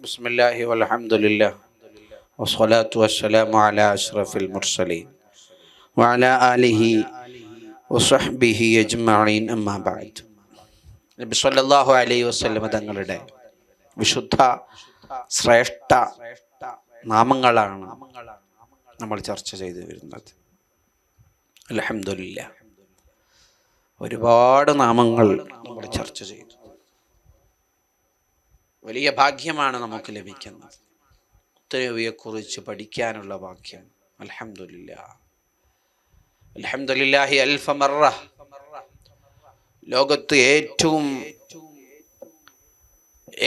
بسم الله والحمد لله والصلاة والسلام على أشرف المرسلين وعلى آله وصحبه أجمعين أما بعد നബി സല്ലല്ലാഹു അലൈഹി വസല്ലം തങ്ങളുടെ വിശുദ്ധ ശ്രേഷ്ഠ നാമങ്ങളാണ് നമ്മൾ ചർച്ച ചെയ്തു വരുന്നത് അൽഹംദുലില്ല ഒരുപാട് നാമങ്ങൾ നമ്മൾ ചർച്ച ചെയ്തു വലിയ ഭാഗ്യമാണ് നമുക്ക് ലഭിക്കുന്നത്. ഉത്തരവിയെക്കുറിച്ച് പഠിക്കാനുള്ള ഭാഗ്യം. അലഹമില്ല അലഹമില്ലാഹി അൽഫമറ ലോകത്ത് ഏറ്റവും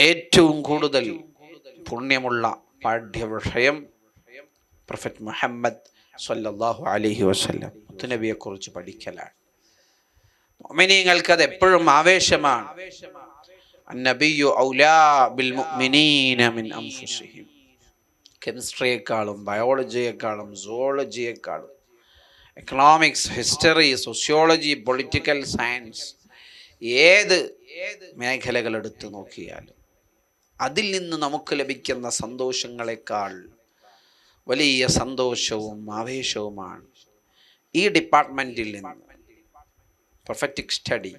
ഏറ്റവും കൂടുതൽ പുണ്യമുള്ള പാഠ്യവിഷയം പ്രൊഫറ്റ് മുഹമ്മദ് സല്ലല്ലാഹു അലൈഹി വസല്ലം. മുത്തുനബിയെക്കുറിച്ച് പഠിക്കലാണ്. മുഅ്മിനീങ്ങൾക്ക് അത് എപ്പോഴും ആവേശമാണ്. മുഅ്മിനീന മിൻ അൻഫുസിഹിം. കെമിസ്ട്രിയെക്കാളും ബയോളജിയെക്കാളും സുവോളജിയെക്കാളും economics history sociology political science ഏത് മേഖലകൾ എടുത്തു നോക്കിയാലും അതിൽ നിന്ന് നമുക്ക് ലഭിക്കുന്ന സന്തോഷങ്ങളെക്കാൾ വലിയ സന്തോഷവും ആവേശവുമാണ് ഈ ഡിപ്പാർട്ട്മെന്റിൽ നിന്ന്. പ്രൊഫറ്റിക് സ്റ്റഡി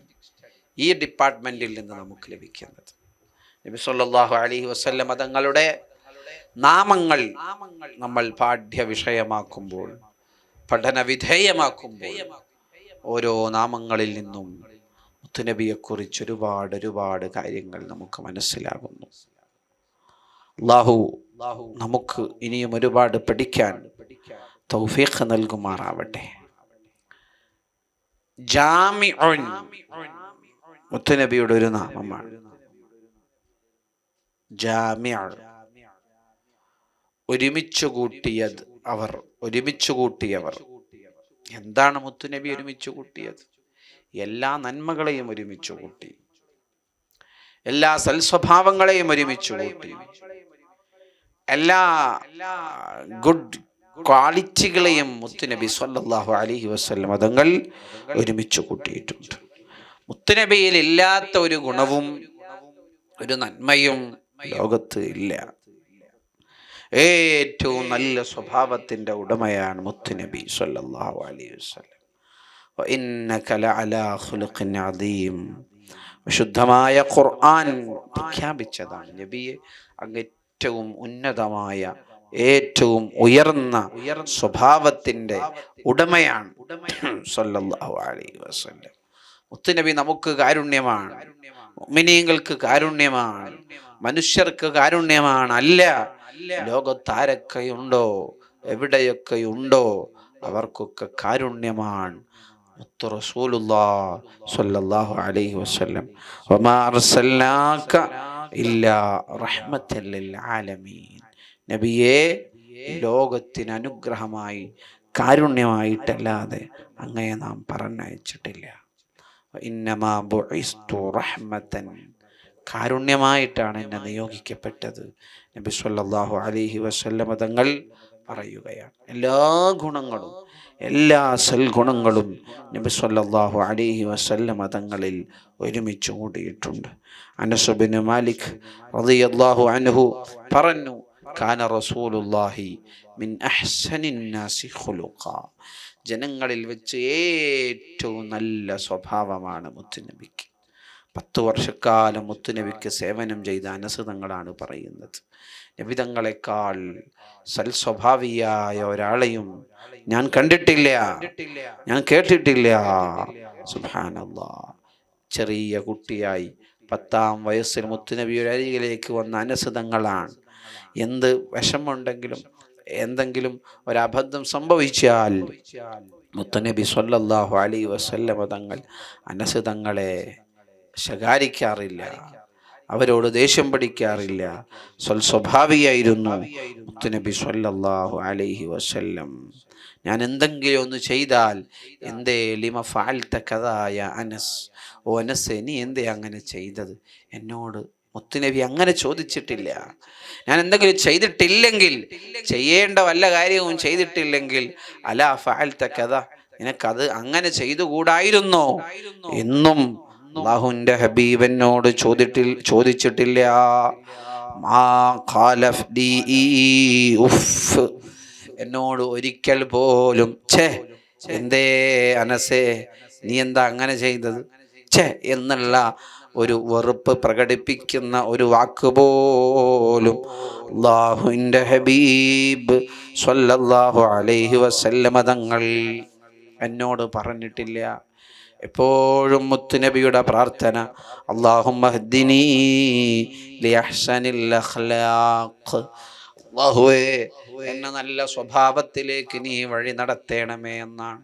ഈ ഡിപ്പാർട്ട്മെന്റിൽ നിന്ന് നമുക്ക് ലഭിക്കുന്നത്. നബി സല്ലല്ലാഹു അലൈഹി വസല്ലം തങ്ങളുടെ നാമങ്ങൾ നമ്മൾ പാഠ്യ വിഷയമാക്കുമ്പോൾ പഠന വിധേയമാക്കുമ്പോൾ ഓരോ നാമങ്ങളിൽ നിന്നും മുത്തുനബിയെക്കുറിച്ച് ഒരുപാട് ഒരുപാട് കാര്യങ്ങൾ നമുക്ക് മനസ്സിലാകുന്നു. അള്ളാഹു നമുക്ക് ഇനിയും ഒരുപാട് പഠിക്കാൻ തൗഫീഖ് നൽകുമാറാവട്ടെ. ജാമിഉൻ മുത്തുനബിയുടെ ഒരു നാമമാണ്. ജാമ്യ ഒരുമിച്ച് കൂട്ടിയത് അവർ ഒരുമിച്ച് കൂട്ടിയവർ. എന്താണ് മുത്തുനബി ഒരുമിച്ച് കൂട്ടിയത്? എല്ലാ നന്മകളെയും ഒരുമിച്ച് കൂട്ടി. എല്ലാ സൽസ്വഭാവങ്ങളെയും ഒരുമിച്ച് കൂട്ടി. എല്ലാ ഗുഡ് ക്വാളിറ്റികളെയും മുത്തുനബി സല്ലാഹു അലൈഹി വസ്ലം അതങ്ങൾ ഒരുമിച്ച് കൂട്ടിയിട്ടുണ്ട്. മുത്തുനബിയിൽ ഇല്ലാത്ത ഒരു ഗുണവും ഒരു നന്മയും ലോകത്ത് ഇല്ല. ഏറ്റവും നല്ല സ്വഭാവത്തിന്റെ ഉടമയാണ് മുത്തുനബി സല്ലാഹു അലൈഹി വസ്ലം ശുദ്ധമായ ഖുർആൻ പ്രഖ്യാപിച്ചതാണ് നബിയെ അങ്ങ് ഏറ്റവും ഉന്നതമായ ഏറ്റവും ഉയർന്ന സ്വഭാവത്തിന്റെ ഉടമയാണ് സല്ലല്ലാഹു അലൈഹി വസല്ലം. മുത്തുനബി നമുക്ക് കാരുണ്യമാണ്. മിനിയങ്ങൾക്ക് കാരുണ്യമാണ്. മനുഷ്യർക്ക് കാരുണ്യമാണ്. അല്ല. ലോകത്താരൊക്കെയുണ്ടോ എവിടെയൊക്കെയുണ്ടോ? അവർക്കൊക്കെ കാരുണ്യമാണ്. മുത്തു സ്വല്ലല്ലാഹു അലൈഹി വസല്ലം. വമാ അർസൽനാക ഇല്ലാ ലിൽ ആലമീൻ. നബിയെ ലോകത്തിന് അനുഗ്രഹമായി കാരുണ്യമായിട്ടല്ലാതെ അങ്ങനെ നാം പറഞ്ഞയച്ചിട്ടില്ല. കാരുണ്യമായിട്ടാണ് എന്നെ നിയോഗിക്കപ്പെട്ടത്. നബി സല്ലാഹു അലൈഹി വസല്ലമ തങ്ങൾ പറയുകയാണ്. എല്ലാ ഗുണങ്ങളും എല്ലാ സൽഗുണങ്ങളും നബി സല്ലാഹു അലൈഹി വസല്ലമ തങ്ങളിൽ ഒരുമിച്ച് കൂടിയിട്ടുണ്ട്. അനസുബിന് മാലിക് റളിയല്ലാഹു അൻഹു പറഞ്ഞു കാന റസൂലുല്ലാഹി മിൻ അഹ്സനിൻ നാസി ഖുലുഖ. ജനങ്ങളിൽ വെച്ച് ഏറ്റവും നല്ല സ്വഭാവമാണ് മുത്തുനബിക്ക്. പത്ത് വർഷക്കാലം മുത്തുനബിക്ക് സേവനം ചെയ്ത അനസുതങ്ങളാണ് പറയുന്നത്. നബിതങ്ങളെക്കാൾ സൽസ്വഭാവിയായ ഒരാളെയും ഞാൻ കണ്ടിട്ടില്ല. ഞാൻ കേട്ടിട്ടില്ല. സുഹാനല്ല ചെറിയ കുട്ടിയായി പത്താം വയസ്സിൽ മുത്തുനബിയുടെ അരികിലേക്ക് വന്ന അനസുതങ്ങളാണ്. എന്ത് വിഷമുണ്ടെങ്കിലും എന്തെങ്കിലും ഒരബദ്ധം സംഭവിച്ചാൽ മുത്തനബി സൊല്ലാഹു അലൈഹി വസല്ലമ തങ്ങൾ അനസ് തങ്ങളെ ശകാരിക്കാറില്ല. അവരോട് ദേഷ്യം പഠിക്കാറില്ല സ്വൽ സ്വഭാവിയായിരുന്നു മുത്തുനബി സല്ലല്ലാഹു അലൈഹി വസല്ലം. ഞാൻ എന്തെങ്കിലും ഒന്ന് ചെയ്താൽ എന്തേ? ലിമ ഫാൽത്ത കഥായ അനസ്. ഓ അനസ് നീ എന്തേ അങ്ങനെ ചെയ്തത്? എന്നോട് മുത്തുനബി അങ്ങനെ ചോദിച്ചിട്ടില്ല. ഞാൻ എന്തെങ്കിലും ചെയ്തിട്ടില്ലെങ്കിൽ ചെയ്യേണ്ട വല്ല കാര്യവും ചെയ്തിട്ടില്ലെങ്കിൽ അല ഫാൽത്ത കഥ നിനക്കത് അങ്ങനെ ചെയ്തുകൂടായിരുന്നോ? എന്നും അള്ളാഹുവിന്റെ ഹബീബനോട് ചോദിട്ടിൽ ചോദിച്ചിട്ടില്ല. എന്നോട് ഒരിക്കൽ പോലും ഛേ എന്തേ അനസേ നീ എന്താ അങ്ങനെ ചെയ്തത്? ഛേ എന്നുള്ള ഒരു വെറുപ്പ് പ്രകടിപ്പിക്കുന്ന ഒരു വാക്ക് പോലും അള്ളാഹുവിന്റെ ഹബീബ് സ്വല്ലല്ലാഹു അലൈഹി വസല്ലമ തങ്ങൾ എന്നോട് പറഞ്ഞിട്ടില്ല. എപ്പോഴും മുത്തുനബിയുടെ പ്രാർത്ഥന അള്ളാഹുവേ എന്നെ നല്ല സ്വഭാവത്തിലേക്ക് നീ വഴി നടത്തേണമേ എന്നാണ്.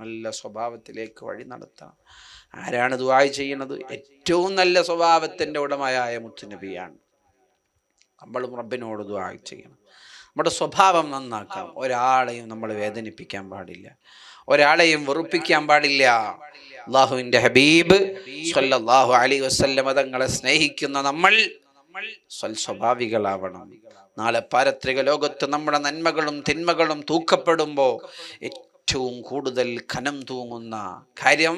നല്ല സ്വഭാവത്തിലേക്ക് വഴി നടത്തണം ആരാണ് ദുബായ് ചെയ്യുന്നത്? ഏറ്റവും നല്ല സ്വഭാവത്തിന്റെ ഉടമയായ മുത്തുനബിയാണ്. നമ്മളും റബ്ബിനോട് ദുആ ചെയ്യണം. നമ്മുടെ സ്വഭാവം നന്നാക്കാം. ഒരാളെയും നമ്മൾ വേദനിപ്പിക്കാൻ പാടില്ല. ഒരാളെയും വെറുപ്പിക്കാൻ പാടില്ല. അള്ളാഹുവിന്റെ ഹബീബ് സല്ലല്ലാഹു അലൈഹി വസല്ലമ തങ്ങളെ സ്നേഹിക്കുന്ന നമ്മൾ സ്വൽസ്വഭാവികളാവണം നാളെ പാരത്രിക ലോകത്ത് നമ്മുടെ നന്മകളും തിന്മകളും തൂക്കപ്പെടുമ്പോൾ ഏറ്റവും കൂടുതൽ ഖനം തൂങ്ങുന്ന കാര്യം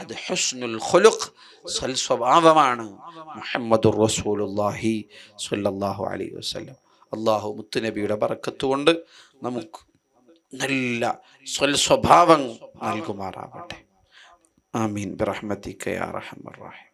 അത് ഹുസ്നുൽ ഖുലുഖ് സ്വൽസ്വഭാവമാണ് മുഹമ്മദുർ റസൂലുള്ളാഹി സ്വല്ലല്ലാഹു അലൈഹി വസല്ലം. അള്ളാഹു മുത്തുനബിയുടെ ബറക്കത്ത് കൊണ്ട് നമുക്ക് നല്ല സ്വൽസ്വഭാവം നൽകുമാറാവട്ടെ ആമീൻ. ബിറഹ്മതിക യാ റഹ്മർ റഹീം.